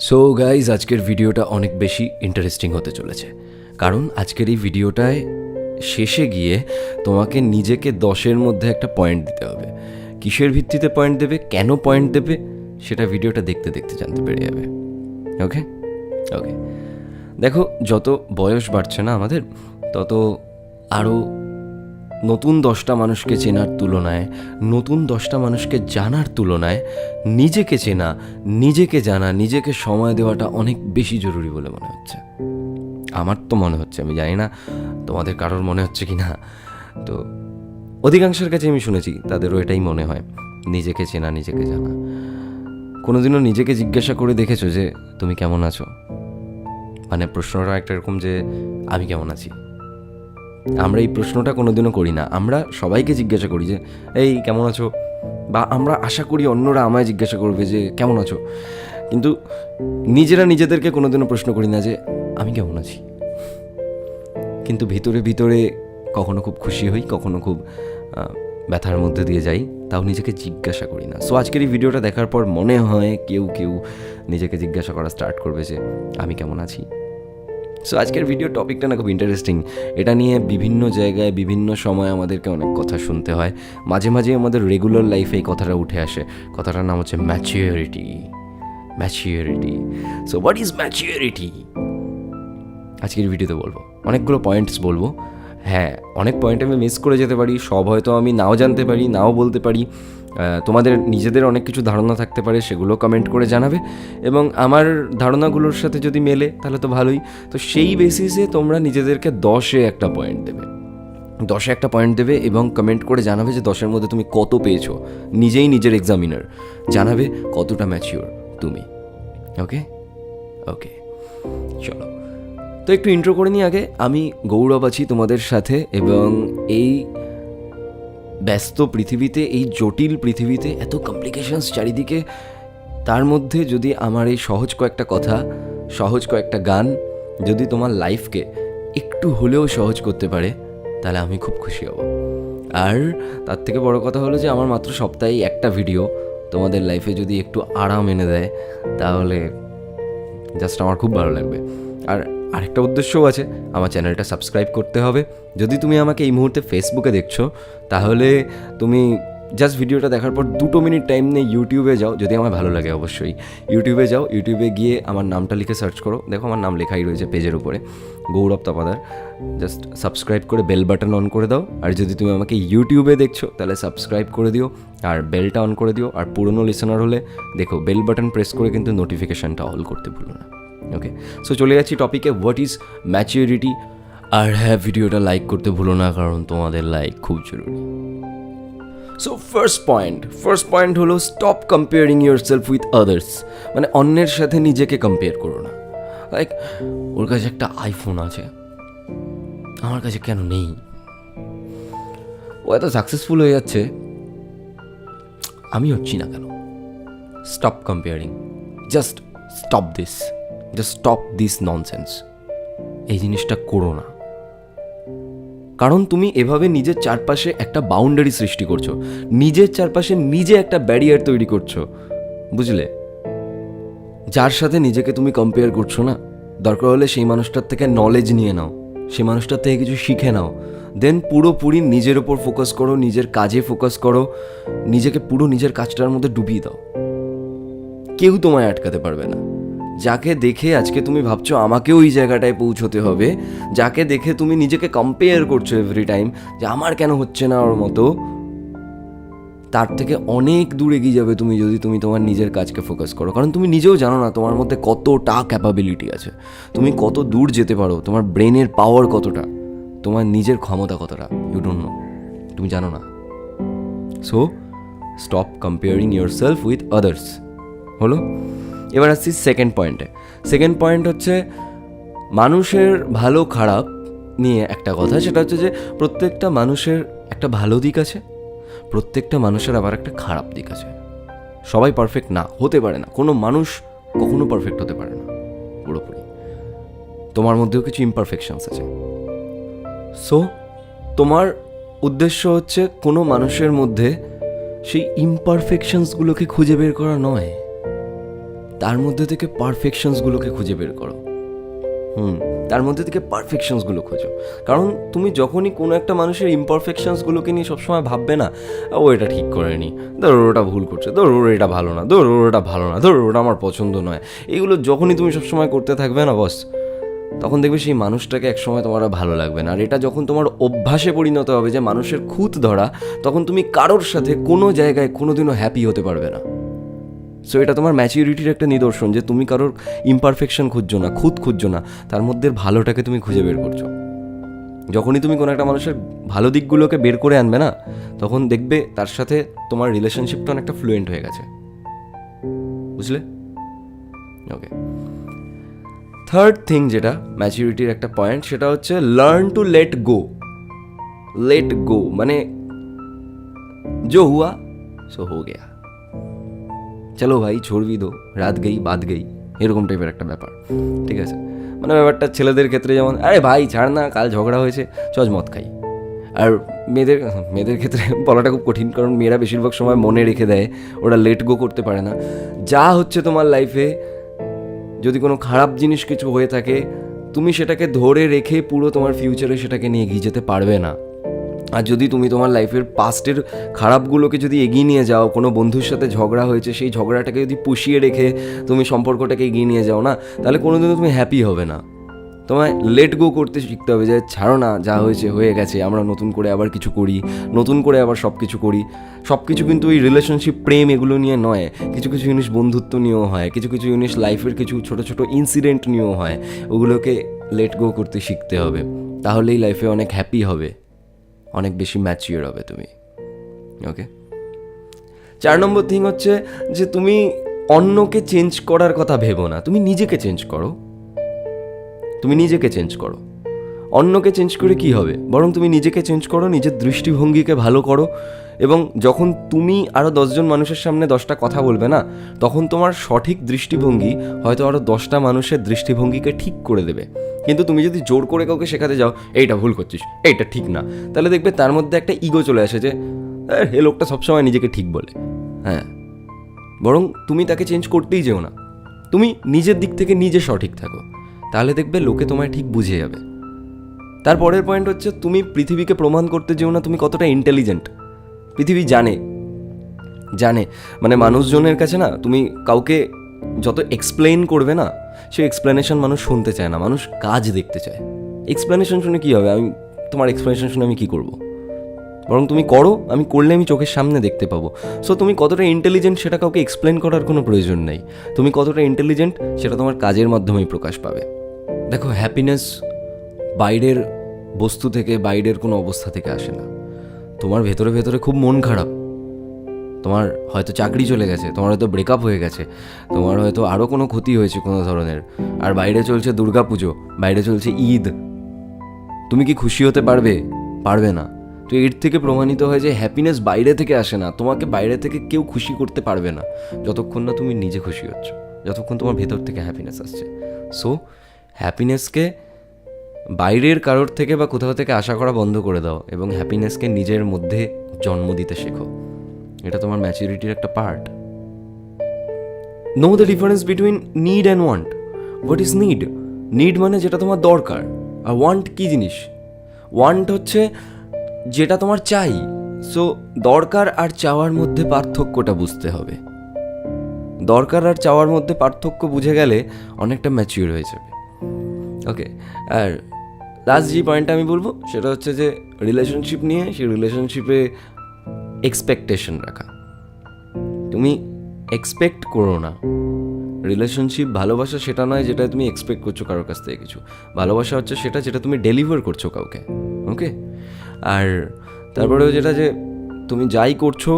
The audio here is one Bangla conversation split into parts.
সো গাইজ আজকের ভিডিওটা অনেক বেশি ইন্টারেস্টিং হতে চলেছে। কারণ আজকের এই ভিডিওটায় শেষে গিয়ে তোমাকে নিজেকে দশের মধ্যে একটা পয়েন্ট দিতে হবে। কিসের ভিত্তিতে পয়েন্ট দেবে? কেন পয়েন্ট দেবে? সেটা ভিডিওটা দেখতে দেখতে জানতে পেরে যাবে। ওকে ওকে দেখো, যত বয়স বাড়ছে না আমাদের, তত আরও নতুন দশটা মানুষকে চেনার তুলনায়, নতুন দশটা মানুষকে জানার তুলনায়, নিজেকে চেনা, নিজেকে জানা, নিজেকে সময় দেওয়াটা অনেক বেশি জরুরি বলে মনে হচ্ছে। আমার তো মনে হচ্ছে, আমি জানি না তোমাদের কারোর মনে হচ্ছে কি না। তো অধিকাংশের কাছে আমি শুনেছি, তাদেরও এটাই মনে হয়, নিজেকে চেনা, নিজেকে জানা। কোনোদিনও নিজেকে জিজ্ঞাসা করে দেখেছ যে, তুমি কেমন আছো? মানে প্রশ্নটা একটা এরকম যে, আমি কেমন আছি? আমরা এই প্রশ্নটা কোনোদিনও করি না। আমরা সবাইকে জিজ্ঞাসা করি যে, এই, কেমন আছো? বা আমরা আশা করি অন্যরা আমায় জিজ্ঞাসা করবে যে, কেমন আছো? কিন্তু নিজেরা নিজেদেরকে কোনোদিনও প্রশ্ন করি না যে, আমি কেমন আছি? কিন্তু ভিতরে ভিতরে কখনো খুব খুশি হই, কখনো খুব ব্যথার মধ্যে দিয়ে যাই, তাও নিজেকে জিজ্ঞাসা করি না। সো আজকের এই ভিডিওটা দেখার পর মনে হয় কেউ কেউ নিজেকে জিজ্ঞাসা করা স্টার্ট করবে যে, আমি কেমন আছি? সো আজকের ভিডিও টপিকটা না খুব ইন্টারেস্টিং এটা নিয়ে বিভিন্ন জায়গায়, বিভিন্ন সময় আমাদেরকে অনেক কথা শুনতে হয়। মাঝে মাঝে আমাদের রেগুলার লাইফে এই কথাটা উঠে আসে। কথাটার নাম হচ্ছে maturity maturity so what is maturity আজকের ভিডিওতে বলব। অনেকগুলো পয়েন্টস বলব। হ্যাঁ অনেক পয়েন্ট আমি মিস করে যেতে পারি, সব হয়তো আমি নাও জানতে পারি, নাও বলতে পারি। তোমাদের নিজেদের অনেক কিছু ধারণা থাকতে পারে সেগুলো কমেন্ট করে জানাবে। এবং আমার ধারণাগুলোর সাথে যদি মেলে, তাহলে তো ভালোই। তো সেই বেসিসে তোমরা নিজেদেরকে দশে একটা পয়েন্ট দেবে। দশে একটা পয়েন্ট দেবে এবং কমেন্ট করে জানাবে যে দশের মধ্যে তুমি কত পেয়েছ। নিজেই নিজের এক্সামিনার জানাবে কতটা ম্যাচিওর তুমি। ওকে ওকে চলো। তো একটু ইন্ট্রো করে নিই আগে। আমি গৌরব আছি তোমাদের সাথে এবং এই ব্যস্ত পৃথিবীতে, এই জটিল পৃথিবীতে, এত কমপ্লিকেশনস চারিদিকে, তার মধ্যে যদি আমার এই সহজ কয়েকটা কথা, সহজ কয়েকটা গান যদি তোমার লাইফকে একটু হলেও সহজ করতে পারে, তাহলে আমি খুব খুশি হব। আর তার থেকে বড় কথা হলো যে, আমার মাত্র সপ্তাহে একটা ভিডিও তোমাদের লাইফে যদি একটু আরাম এনে দেয়, তাহলে জাস্ট আমার খুব ভালো লাগবে। আর আরেকটা উদ্দেশ্যও আছে, আমার চ্যানেলটা সাবস্ক্রাইব করতে হবে। যদি তুমি আমাকে এই মুহূর্তে ফেসবুকে দেখছ, তাহলে তুমি জাস্ট ভিডিওটা দেখার পর দুটো মিনিট টাইম নিয়ে ইউটিউবে যাও, যদি আমার ভালো লাগে অবশ্যই। ইউটিউবে যাও ইউটিউবে গিয়ে আমার নামটা লিখে সার্চ করো। দেখো আমার নাম লেখাই রয়েছে পেজের উপরে, গৌরব তপাদার। জাস্ট সাবস্ক্রাইব করে বেল বাটন অন করে দাও। আর যদি তুমি আমাকে ইউটিউবে দেখছ, তাহলে সাবস্ক্রাইব করে দিও। আর বেলটা অন করে দিও। আর পুরনো লিসনার হলে, দেখো বেল বাটন প্রেস করে কিন্তু নোটিফিকেশানটা অল করতে ভুলো না। ওকে সো চলে যাচ্ছি টপিকে হোয়াট ইজ ম্যাচিউরিটি আর হ্যাঁ ভিডিওটা লাইক করতে ভুলো না, কারণ তোমাদের লাইক খুব জরুরি। So first point first point হলো stop comparing yourself with others মানে অন্যের সাথে নিজেকে কম্পেয়ার করো না। লাইক ওর কাছে একটা আইফোন আছে। আমার কাছে কেন নেই? ও এত সাকসেসফুল হয়ে যাচ্ছে। আমি হচ্ছি না কেন? Stop comparing just stop this just stop this nonsense এই জিনিসটা করো না। কারণ তুমি এভাবে নিজের চারপাশে একটা বাউন্ডারি সৃষ্টি করছ। নিজের চারপাশে নিজে একটা ব্যারিয়ার তৈরি করছ। বুঝলে? যার সাথে নিজেকে তুমি কম্পেয়ার করছ না, দরকার হলে সেই মানুষটার থেকে নলেজ নিয়ে নাও। সেই মানুষটার থেকে কিছু শিখে নাও। দেন পুরোপুরি নিজের ওপর ফোকাস করো, নিজের কাজে ফোকাস করো, নিজেকে পুরো নিজের কাজটার মধ্যে ডুবিয়ে দাও। কেউ তোমায় আটকাতে পারবে না। যাকে দেখে আজকে তুমি ভাবছ আমাকেও ওই জায়গাটায় পৌঁছতে হবে, যাকে দেখে তুমি নিজেকে কম্পেয়ার করছ এভরি টাইম যে আমার কেন হচ্ছে না ওর মতো, তার থেকে অনেক দূর এগিয়ে যাবে তুমি যদি তুমি তোমার নিজের কাজকে ফোকাস করো। কারণ তুমি নিজেও জানো না তোমার মধ্যে কতটা ক্যাপাবিলিটি আছে। তুমি কত দূর যেতে পারো, তোমার ব্রেনের পাওয়ার কতটা, তোমার নিজের ক্ষমতা কতটা ইউ ডোন্ট নো তুমি জানো না। So stop comparing yourself with others হলো? এবার আসছি সেকেন্ড পয়েন্টে সেকেন্ড পয়েন্ট হচ্ছে, মানুষের ভালো খারাপ নিয়ে একটা কথা, সেটা হচ্ছে যে প্রত্যেকটা মানুষের একটা ভালো দিক আছে, প্রত্যেকটা মানুষের আবার একটা খারাপ দিক আছে। সবাই পারফেক্ট না, হতে পারে না। কোনো মানুষ কখনো পারফেক্ট হতে পারে না, পুরোপুরি। তোমার মধ্যেও কিছু ইমপারফেকশনস আছে। সো তোমার উদ্দেশ্য হচ্ছে কোনো মানুষের মধ্যে সেই ইমপারফেকশনসগুলোকে খুঁজে বের করা নয়। তার মধ্যে থেকে পারফেকশনসগুলোকে খুঁজে বের করো। হুম, তার মধ্যে থেকে পারফেকশনসগুলো খোঁজো। কারণ তুমি যখনই কোনো একটা মানুষের ইমপারফেকশনসগুলোকে নিয়ে সবসময় ভাববে না, ও, এটা ঠিক করেনি। ধর ওটা ভুল করছে, ধর ওর এটা ভালো না, ধর ওর এটা ভালো না, ধর ওটা আমার পছন্দ নয়। এগুলো যখনই তুমি সবসময় করতে থাকবে না বস তখন দেখবে সেই মানুষটাকে একসময় তোমার ভালো লাগবে না। আর এটা যখন তোমার অভ্যাসে পরিণত হবে যে মানুষের খুঁত ধরা, তখন তুমি কারোর সাথে কোনো জায়গায় কোনোদিনও হ্যাপি হতে পারবে না। সো এটা তোমার ম্যাচিউরিটির একটা নিদর্শন যে তুমি কারোর ইমপারফেকশন খুঁজছো না খুঁত খুঁজছো না তার মধ্যে ভালোটাকে তুমি খুঁজে বের করছো যখনই তুমি কোনো একটা মানুষের ভালো দিকগুলোকে বের করে আনবে না তখন দেখবে তার সাথে তোমার রিলেশনশিপটা অনেকটা ফ্লুয়েন্ট হয়ে গেছে বুঝলে ওকে থার্ড থিং যেটা ম্যাচিউরিটির একটা পয়েন্ট সেটা হচ্ছে learn to let go let go মানে जो हुआ সো হো গেয়া চলো ভাই छोड़ দো রাত গেই, বাদ গেই। এরকম টাইপের একটা ব্যাপার। ঠিক আছে? মানে ব্যাপারটা ছেলেদের ক্ষেত্রে যেমন, আরে ভাই, ছাড় না, কাল ঝগড়া হয়েছে চজ মদ খাই। আর মেয়েদের মেয়েদের ক্ষেত্রে বলাটা খুব কঠিন, কারণ মেয়েরা বেশিরভাগ সময় মনে রেখে দেয়, ওরা লেট গো করতে পারে না। যা হচ্ছে তোমার লাইফে যদি কোনো খারাপ জিনিস কিছু হয়ে থাকে, তুমি সেটাকে ধরে রেখে পুরো তোমার ফিউচারে সেটাকে নিয়ে এগিয়ে যেতে পারবে না। আর যদি তুমি তোমার লাইফের পাস্টের খারাপগুলোকে যদি এগিয়ে নিয়ে যাও, কোনো বন্ধুর সাথে ঝগড়া হয়েছে, সেই ঝগড়াটাকে যদি পুষিয়ে রেখে তুমি সম্পর্কটাকে এগিয়ে নিয়ে যাও না, তাহলে কোনোদিনও তুমি হ্যাপি হবে না। তোমায় লেট গো করতে শিখতে হবে যে, ছাড়ো না, যা হয়েছে হয়ে গেছে, আমরা নতুন করে আবার কিছু করি, নতুন করে আবার সব কিছু করি। সব কিছু কিন্তু ওই রিলেশনশিপ প্রেম এগুলো নিয়ে নয়। কিছু কিছু জিনিস বন্ধুত্ব নিয়েও হয়, কিছু কিছু জিনিস লাইফের কিছু ছোট ছোট ইনসিডেন্ট নিয়েও হয়, ওগুলোকে লেট গো করতে শিখতে হবে। তাহলেই লাইফে অনেক হ্যাপি হবে। অনেক বেশি ম্যাচিওর হবে তুমি ওকে চার নম্বর থিং হচ্ছে যে তুমি অন্যকে চেঞ্জ করার কথা ভেবো না, তুমি নিজেকে চেঞ্জ করো। তুমি নিজেকে চেঞ্জ করো। অন্যকে চেঞ্জ করে কি হবে? বরং তুমি নিজেকে চেঞ্জ করো, নিজের দৃষ্টিভঙ্গিকে ভালো করো এবং যখন তুমি আরও দশজন মানুষের সামনে দশটা কথা বলবে না, তখন তোমার সঠিক দৃষ্টিভঙ্গি হয়তো আরও দশটা মানুষের দৃষ্টিভঙ্গিকে ঠিক করে দেবে। কিন্তু তুমি যদি জোর করে কাউকে শেখাতে যাও, এইটা ভুল করছিস, এইটা ঠিক না, তাহলে দেখবে তার মধ্যে একটা ইগো চলে আসে যে, এ লোকটা সবসময় নিজেকে ঠিক বলে। হ্যাঁ। বরং তুমি তাকে চেঞ্জ করতেই যেও না। তুমি নিজের দিক থেকে নিজে সঠিক থাকো। তাহলে দেখবে লোকে তোমায় ঠিক বুঝে যাবে। তারপরের পয়েন্ট হচ্ছে তুমি পৃথিবীকে প্রমাণ করতে যেও না তুমি কতটা ইন্টেলিজেন্ট পৃথিবী জানে। জানে। মানে মানুষজনের কাছে না তুমি কাউকে যত এক্সপ্লেন করবে না সে এক্সপ্লেনেশন মানুষ শুনতে চায় না। মানুষ কাজ দেখতে চায়। এক্সপ্লেনেশন শুনে কী হবে? আমি তোমার এক্সপ্লেনেশন শুনে আমি কী করব? বরং তুমি করো, আমি করলে আমি চোখের সামনে দেখতে পাবো। সো তুমি কতটা ইন্টেলিজেন্ট সেটা কাউকে এক্সপ্লেন করার কোনো প্রয়োজন নেই। তুমি কতটা ইন্টেলিজেন্ট সেটা তোমার কাজের মাধ্যমেই প্রকাশ পাবে। দেখো হ্যাপিনেস বাইরের বস্তু থেকে, বাইরের কোনো অবস্থা থেকে আসে না। তোমার ভেতরে ভেতরে খুব মন খারাপ। তোমার হয়তো চাকরি চলে গেছে, তোমার হয়তো ব্রেকআপ হয়ে গেছে, তোমার হয়তো আরও কোনো ক্ষতি হয়েছে কোনো ধরনের। আর বাইরে চলছে দুর্গাপুজো, বাইরে চলছে ঈদ। তুমি কি খুশি হতে পারবে? পারবে না। তো এর থেকে প্রমাণিত হয় যে হ্যাপিনেস বাইরে থেকে আসে না, তোমাকে বাইরে থেকে কেউ খুশি করতে পারবে না। যতক্ষণ না তুমি নিজে খুশি হচ্ছ, যতক্ষণ তোমার ভেতর থেকে হ্যাপিনেস আসছে। সো হ্যাপিনেসকে বাইরের কারোর থেকে বা কোথাও থেকে আশা করা বন্ধ করে দাও এবং হ্যাপিনেসকে নিজের মধ্যে জন্ম দিতে শেখো। এটা তোমার ম্যাচুরিটির একটা part know the difference between need and want what is need need মানে যেটা তোমার দরকার। আর ওয়ান্ট কী জিনিস? ওয়ান্ট হচ্ছে যেটা তোমার চাই। সো দরকার আর চাওয়ার মধ্যে পার্থক্যটা বুঝতে হবে। দরকার আর চাওয়ার মধ্যে পার্থক্য বুঝে গেলে অনেকটা ম্যাচিওর হয়ে যাবে। ওকে আর লাস্ট যে পয়েন্টটা আমি বলব, সেটা হচ্ছে যে রিলেশনশিপ নিয়ে সেই রিলেশনশিপে এক্সপেকটেশন রাখা। তুমি এক্সপেক্ট করো না। রিলেশনশিপ ভালোবাসা সেটা নয় যেটা তুমি এক্সপেক্ট করছ কারোর কাছ থেকে কিছু। ভালোবাসা হচ্ছে সেটা যেটা তুমি ডেলিভার করছ কাউকে ওকে আর তারপরেও যেটা যে তুমি যাই করছ,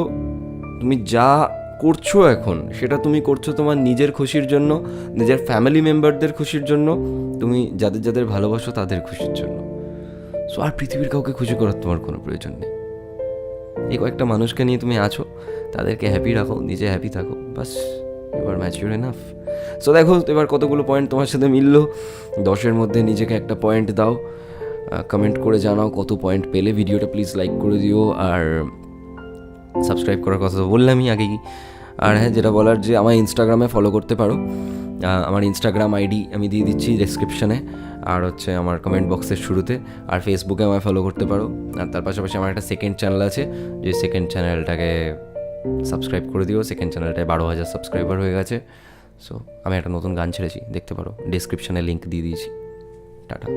তুমি যা করছ এখন? সেটা তুমি করছ তোমার নিজের খুশির জন্য, নিজের ফ্যামিলি মেম্বারদের খুশির জন্য, তুমি যাদের যাদের ভালোবাসো তাদের খুশির জন্য। সো আর পৃথিবীর কাউকে খুশি করার তোমার কোনো প্রয়োজন নেই। এই কয়েকটা মানুষকে নিয়ে তুমি আছো, তাদেরকে হ্যাপি রাখো, নিজে হ্যাপি থাকো বাস এবার ম্যাচিওর এনাফ সো দেখো, এবার কতগুলো পয়েন্ট তোমার সাথে মিললো। দশের মধ্যে নিজেকে একটা পয়েন্ট দাও। কমেন্ট করে জানাও কত পয়েন্ট পেলে। ভিডিওটা প্লিজ লাইক করে দিও। আর সাবস্ক্রাইব করার কথা তো বললামই আগেই। আর হ্যাঁ যেটা বলার যে আমার ইনস্টাগ্রামে ফলো করতে পারো। আমার ইনস্টাগ্রাম আইডি আমি দিয়ে দিচ্ছি ডেসক্রিপশানে আর হচ্ছে আমার কমেন্ট বক্সের শুরুতে। আর ফেসবুকে আমায় ফলো করতে পারো। আর তার পাশাপাশি আমার একটা সেকেন্ড চ্যানেল আছে। যে সেকেন্ড চ্যানেলটাকে সাবস্ক্রাইব করে দিও। সেকেন্ড চ্যানেলটায় বারো হাজার সাবস্ক্রাইবার হয়ে গেছে। সো আমি একটা নতুন গান ছেড়েছি। দেখতে পারো। ডিসক্রিপশানে লিঙ্ক দিয়ে দিয়েছি। টাটা।